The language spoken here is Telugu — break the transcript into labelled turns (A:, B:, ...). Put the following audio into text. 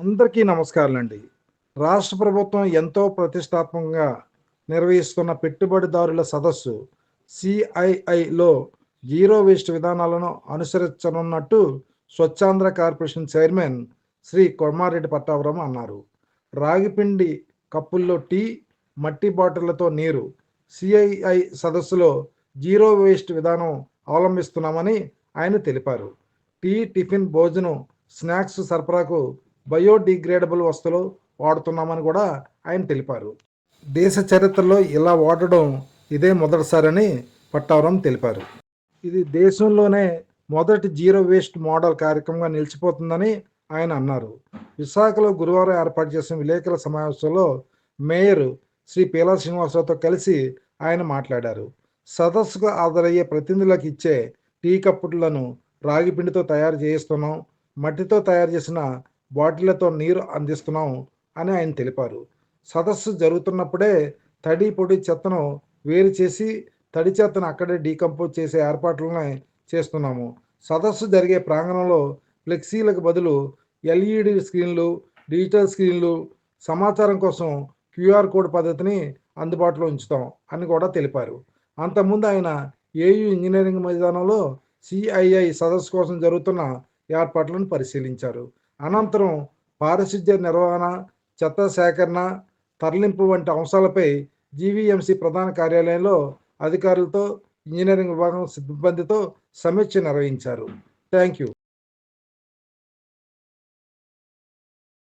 A: అందరికీ నమస్కారాలండి. రాష్ట్ర ప్రభుత్వం ఎంతో ప్రతిష్టాత్మకంగా నిర్వహిస్తున్న పెట్టుబడిదారుల సదస్సు సిఐఐలో జీరో వేస్ట్ విధానాలను అనుసరించనున్నట్టు స్వచ్ఛాంధ్ర కార్పొరేషన్ చైర్మన్ శ్రీ కొమ్మారెడ్డి పట్టావరం అన్నారు. రాగిపిండి కప్పుల్లో టీ మట్టి బాటిళ్ళతో నీరు సిఐఐ సదస్సులో జీరో వేస్ట్ విధానం అవలంబిస్తున్నామని ఆయన తెలిపారు. టీ టిఫిన్ భోజనం స్నాక్స్ సరఫరాకు బయోడిగ్రేడబుల్ వస్తువులు వాడుతున్నామని కూడా ఆయన తెలిపారు. దేశ చరిత్రలో ఇలా వాడడం ఇదే మొదటిసారని పట్టావరం తెలిపారు. ఇది దేశంలోనే మొదటి జీరో వేస్ట్ మోడల్ కార్యక్రమంగా నిలిచిపోతుందని ఆయన అన్నారు. విశాఖలో గురువారం ఏర్పాటు చేసిన విలేకరుల సమావేశంలో మేయర్ శ్రీ పీలా శ్రీనివాసరావుతో కలిసి ఆయన మాట్లాడారు. సదస్సుకు హాజరయ్యే ప్రతినిధులకు ఇచ్చే టీ కప్పులను రాగి పిండితో తయారు చేయిస్తున్నాం. మట్టితో తయారు చేసిన బాటిళ్ళతో నీరు అందిస్తున్నాం అని ఆయన తెలిపారు. సదస్సు జరుగుతున్నప్పుడే తడి పొడి చెత్తను వేరు చేసి తడి చెత్తను అక్కడే డీకంపోజ్ చేసే ఏర్పాట్లను చేస్తున్నాము. సదస్సు జరిగే ప్రాంగణంలో ఫ్లెక్సీలకు బదులు ఎల్ఈడి స్క్రీన్లు డిజిటల్ స్క్రీన్లు సమాచారం కోసం క్యూఆర్ కోడ్ పద్ధతిని అందుబాటులో ఉంచుతాం అని కూడా తెలిపారు. అంతకుముందు ఆయన ఏయు ఇంజనీరింగ్ మైదానంలో సిఐఐ సదస్సు కోసం జరుగుతున్న ఏర్పాట్లను పరిశీలించారు. అనంతరం పారిశుద్ధ్య నిర్వహణ చెత్త సేకరణ తరలింపు వంటి అంశాలపై జీవీఎంసీ ప్రధాన కార్యాలయంలో అధికారులతో ఇంజనీరింగ్ విభాగం సిబ్బందితో సమీక్ష నిర్వహించారు. Thank you